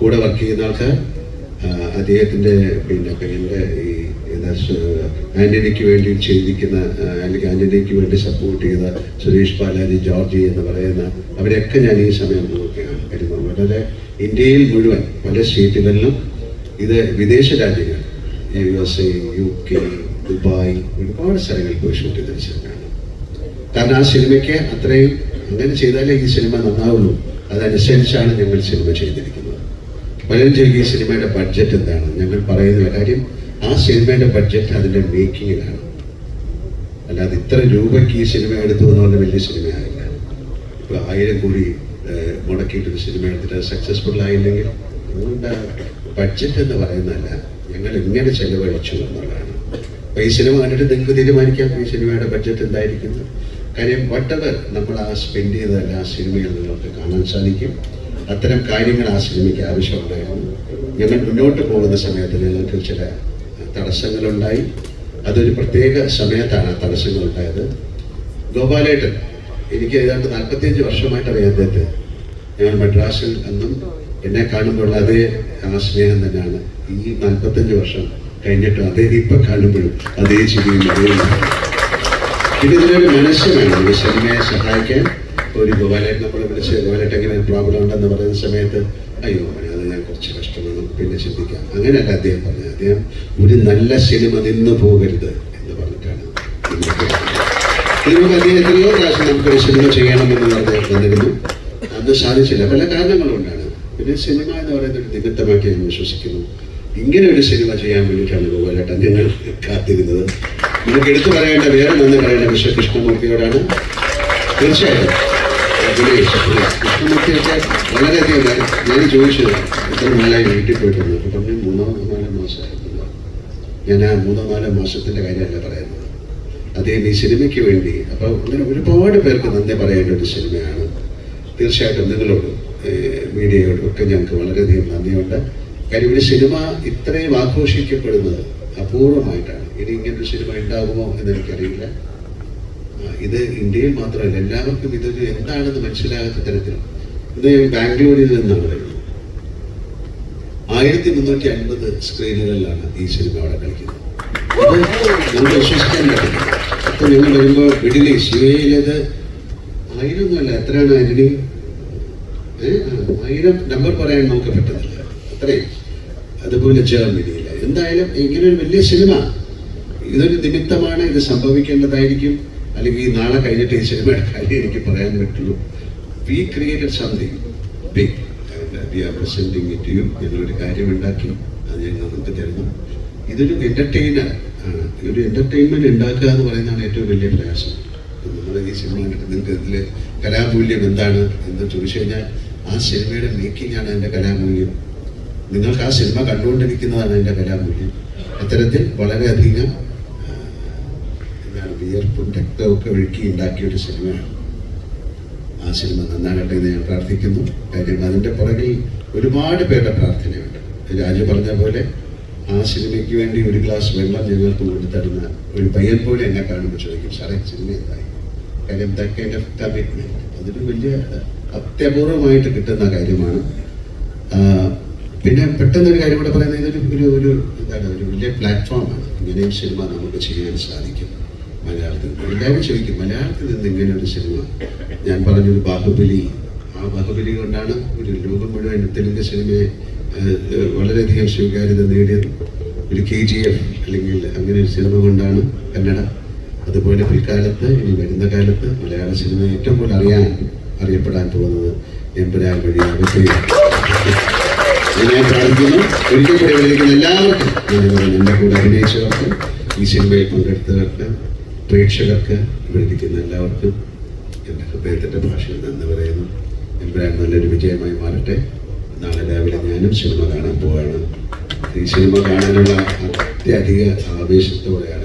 കൂടെ വർക്ക് ചെയ്യുന്ന ആൾക്കാർ ആ, അദ്ദേഹത്തിന്റെ പിന്നെ എന്റെ ഈ ആന്റണിക്ക് വേണ്ടി ചെയ്തിരിക്കുന്ന അല്ലെങ്കിൽ ആന്റണിക്ക് വേണ്ടി സപ്പോർട്ട് ചെയ്ത സുരേഷ് ബാലാജി ജോർജി എന്ന് പറയുന്ന അവരെയൊക്കെ ഞാൻ ഈ സമയം നോക്കുകയാണ് കരുതുന്നത് വളരെ ഇന്ത്യയിൽ മുഴുവൻ പല സ്റ്റേറ്റുകളിലും ഇത് വിദേശ രാജ്യങ്ങൾ U S A U K Dubai ഒരുപാട് സ്ഥലങ്ങളിൽ പോയി ഷൂട്ട് ചെയ്ത സിനിമയാണ് കാരണം ആ സിനിമയ്ക്ക് അത്രയും അങ്ങനെ ചെയ്താലേ ഈ സിനിമ നന്നാവുള്ളൂ. അതനുസരിച്ചാണ് ഞങ്ങൾ സിനിമ ചെയ്തിരിക്കുന്നത്. ചോദിക്കും ഈ സിനിമയുടെ ബഡ്ജറ്റ് എന്താണ്? ഞങ്ങൾ പറയുന്ന കാര്യം ആ സിനിമയുടെ ബഡ്ജറ്റ് അതിന്റെ മേക്കിങ്ങിലാണ് അല്ലാതെ ഇത്ര രൂപയ്ക്ക് ഈ സിനിമ എടുത്തു എന്ന് പറഞ്ഞ വലിയ സിനിമയായില്ല ഇപ്പോൾ ആയിരം കോടി മുടക്കിയിട്ടൊരു സിനിമ എടുത്തിട്ട് സക്സസ്ഫുൾ ആയില്ലെങ്കിൽ അതുകൊണ്ട് ബഡ്ജറ്റ് എന്ന് പറയുന്നതല്ല ഞങ്ങൾ എങ്ങനെ ചെലവഴിച്ചു എന്നുള്ളതാണ്. അപ്പോൾ ഈ സിനിമ കണ്ടിട്ട് നിങ്ങൾക്ക് തീരുമാനിക്കാം ഈ സിനിമയുടെ ബഡ്ജറ്റ് എന്തായിരിക്കുന്നു? കാര്യം വട്ടവർ നമ്മൾ ആ സ്പെൻഡ് ചെയ്തതല്ല ആ സിനിമയിൽ നിങ്ങൾക്ക് കാണാൻ സാധിക്കും. അത്തരം കാര്യങ്ങൾ ആ സിനിമയ്ക്ക് ആവശ്യമുണ്ടായിരുന്നു ഞങ്ങൾ മുന്നോട്ട് പോകുന്ന സമയത്ത് ഞങ്ങൾക്ക് ചില തടസ്സങ്ങളുണ്ടായി. അതൊരു പ്രത്യേക സമയത്താണ് ആ തടസ്സങ്ങൾ ഉണ്ടായത് ഗോപാലേട്ടൻ എനിക്ക് ഏതാണ്ട് നാൽപ്പത്തിയഞ്ച് വർഷമായിട്ട് അറിയാം അദ്ദേഹത്തെ ഞാൻ മദ്രാസിൽ അന്നും എന്നെ കാണുമ്പോൾ അതേ ആ സ്നേഹം തന്നെയാണ്. ഈ നാൽപ്പത്തഞ്ച് വർഷം കഴിഞ്ഞിട്ടും അതേ ഇപ്പൊ കാണുമ്പോഴും അതേ ചിരിയും അതേ പിന്നെ ഇതിനൊരു മനസ്സ് വേണം സിനിമയെ സഹായിക്കാൻ. ഒരു ഗോപാലേട്ടൻ നമ്മളെ വിളിച്ച് ഗോപാലേട്ടൻ എങ്ങനെ പ്രോബ്ലം ഉണ്ടെന്ന് പറയുന്ന സമയത്ത് അയ്യോ അത് ഞാൻ കുറച്ച് കഷ്ടമാണ് പിന്നെ ചിന്തിക്കാം. അങ്ങനെയല്ല അദ്ദേഹം പറഞ്ഞത്. അദ്ദേഹം ഒരു നല്ല സിനിമ നിന്ന് പോകരുത് എന്ന് പറഞ്ഞിട്ടാണ് നമുക്ക് അദ്ദേഹം എത്രയോ പ്രാവശ്യം നമുക്കൊരു സിനിമ ചെയ്യണമെന്ന് പറഞ്ഞ് വന്നിരുന്നു. അത് സാധിച്ചില്ല. പല കാരണങ്ങളുണ്ടാണ് പിന്നെ സിനിമ എന്ന് പറയുന്നത് ഒരു നിമിത്തമാക്കി ഞാൻ വിശ്വസിക്കുന്നു. ഇങ്ങനെ ഒരു സിനിമ ചെയ്യാൻ വേണ്ടിയിട്ടാണ് ഗോപാലേട്ടൻ ഞങ്ങൾ കാത്തിരുന്നത്. നിങ്ങൾക്ക് എടുത്തു പറയേണ്ട വേറെ നന്ദി പറയേണ്ട വിശ്വ കൃഷ്ണമൂർത്തിയോടാണ് വളരെയധികം ഞാൻ ചോദിച്ചത് ചോദിച്ചു എത്ര നാളായി വീട്ടിൽ പോയിട്ടുണ്ട് അപ്പം പറഞ്ഞു മൂന്നോ നാലോ മാസമായിരുന്നു ഞാൻ ആ മൂന്നോ നാലോ മാസത്തിന്റെ കാര്യമല്ല പറയുന്നത് അദ്ദേഹം ഈ സിനിമയ്ക്ക് വേണ്ടി അപ്പോൾ അങ്ങനെ ഒരുപാട് പേർക്ക് നന്ദി പറയേണ്ട ഒരു സിനിമയാണ്. തീർച്ചയായിട്ടും നിങ്ങളോടും മീഡിയയോടും ഒക്കെ ഞങ്ങൾക്ക് വളരെയധികം നന്ദിയുണ്ട്. കാര്യം ഒരു സിനിമ ഇത്രയും ആഘോഷിക്കപ്പെടുന്നത് അപൂർവമായിട്ടാണ്. ഇനി ഇങ്ങനൊരു സിനിമ ഉണ്ടാകുമോ എന്ന് എനിക്കറിയില്ല. ആ, ഇത് ഇന്ത്യയിൽ മാത്രമല്ല എല്ലാവർക്കും ഇതൊരു എന്താണെന്ന് മനസ്സിലാകാത്ത തരത്തിൽ. ഇത് ബാംഗ്ലൂരിൽ നിന്നാണ് വരുന്നത്. ആയിരത്തി മുന്നൂറ്റി അൻപത് സ്ക്രീനുകളിലാണ് ഈ സിനിമ അവിടെ കളിക്കുന്നത്. നമുക്ക് വിശ്വസിക്കാൻ പറ്റില്ല. അപ്പൊ ഞങ്ങൾ വരുമ്പോൾ മിഡിൽ ഈസ്റ്റ് യു എയിലേത് ആയിരം ഒന്നുമല്ല എത്രയാണ് ആന്റണി ആയിരം നമ്പർ പറയാൻ നമുക്ക് പറ്റുന്നില്ല അത്രയും അതുപോലെ ജർമ്മനിയില്ല എന്തായാലും ഇങ്ങനെ ഒരു വലിയ സിനിമ. ഇതൊരു നിമിത്തമാണ് ഇത് സംഭവിക്കേണ്ടതായിരിക്കും. അല്ലെങ്കിൽ ഈ നാളെ കഴിഞ്ഞിട്ട് ഈ സിനിമയുടെ കാര്യം എനിക്ക് പറയാൻ പറ്റുള്ളൂ. We created something big we are presenting it you ഞങ്ങളൊരു കാര്യം ഉണ്ടാക്കി അത് ഞങ്ങൾ നമുക്ക് തരുന്നു. ഇതൊരു എന്റർടൈനർ ആണ്. ഒരു എന്റർടൈൻമെന്റ് ഉണ്ടാക്കുക എന്ന് പറയുന്നതാണ് ഏറ്റവും വലിയ പ്രയാസം. നമ്മൾ ഈ സിനിമ കണ്ടിട്ട് നിങ്ങൾക്ക് ഇതിൽ കലാമൂല്യം എന്താണ് എന്ന് ചോദിച്ചു കഴിഞ്ഞാൽ ആ സിനിമയുടെ മേക്കിംഗ് ആണ് എന്റെ കലാമൂല്യം. നിങ്ങൾക്ക് ആ സിനിമ കണ്ടുകൊണ്ടിരിക്കുന്നതാണ് എന്റെ കലാമൂല്യം. അത്തരത്തിൽ വളരെയധികം എന്താണ് വിയർപ്പും ഒക്കെ ഒഴുക്കി ഉണ്ടാക്കിയ ഒരു സിനിമയാണ്. ആ സിനിമ നന്നാകട്ടെ എന്ന് ഞാൻ പ്രാർത്ഥിക്കുന്നു. കാര്യം അതിന്റെ പുറകിൽ ഒരുപാട് പേരുടെ പ്രാർത്ഥനയുണ്ട്. രാജു പറഞ്ഞ പോലെ ആ സിനിമയ്ക്ക് വേണ്ടി ഒരു ഗ്ലാസ് വെള്ളം ഞങ്ങൾക്ക് കൊണ്ടുതരുന്ന ഒരു പയ്യൻ പോലെ എന്നെ കാണുമ്പോൾ ചോദിക്കും സാറേ സിനിമ എന്തായി? കാര്യം ദ കൈൻഡ് ഓഫ് കമ്മിറ്റ്മെന്റ് അതൊരു വലിയ അത്യപൂർവമായിട്ട് കിട്ടുന്ന കാര്യമാണ്. പിന്നെ പിന്നെ പെട്ടെന്നൊരു കാര്യം കൂടെ പറയുന്നത് ഇതൊരു ഒരു ഒരു എന്താണ് ഒരു വലിയ പ്ലാറ്റ്ഫോമാണ് ഇങ്ങനെയും സിനിമ നമുക്ക് ചെയ്യാൻ സാധിക്കും. മലയാളത്തിൽ എല്ലാവരും ചോദിക്കും മലയാളത്തിൽ നിന്ന് ഇങ്ങനെ ഒരു സിനിമ? ഞാൻ പറഞ്ഞൊരു ബാഹുബലി. ആ ബാഹുബലി കൊണ്ടാണ് ഒരു ലോകം മുഴുവൻ തെലുങ്ക് സിനിമയെ വളരെയധികം സ്വീകാര്യത നേടിയത്. ഒരു കെ ജി എഫ് അല്ലെങ്കിൽ അങ്ങനെ ഒരു സിനിമ കൊണ്ടാണ് കന്നഡ. അതുപോലെ പിൽക്കാലത്ത് ഇനി വരുന്ന കാലത്ത് മലയാള സിനിമ ഏറ്റവും കൂടുതൽ അറിയാൻ അറിയപ്പെടാൻ പോകുന്നത് എമ്പുരാൻ വഴി ഞാൻ എല്ലാവർക്കും എന്റെ കൂടെ ഈ സിനിമയിൽ പങ്കെടുത്തവർക്ക് പ്രേക്ഷകർക്ക് വിളിക്കുന്ന എല്ലാവർക്കും എന്റെ ഹൃദയത്തിന്റെ ഭാഷയിൽ നന്ദി പറയുന്നു. എമ്പുരാൻ നല്ലൊരു വിജയമായി മാറട്ടെ. നാളെ രാവിലെ ഞാനും സിനിമ കാണാൻ പോവാണ്. ഈ സിനിമ കാണാനുള്ള അത്യധിക ആവേശത്തോടെയാണ്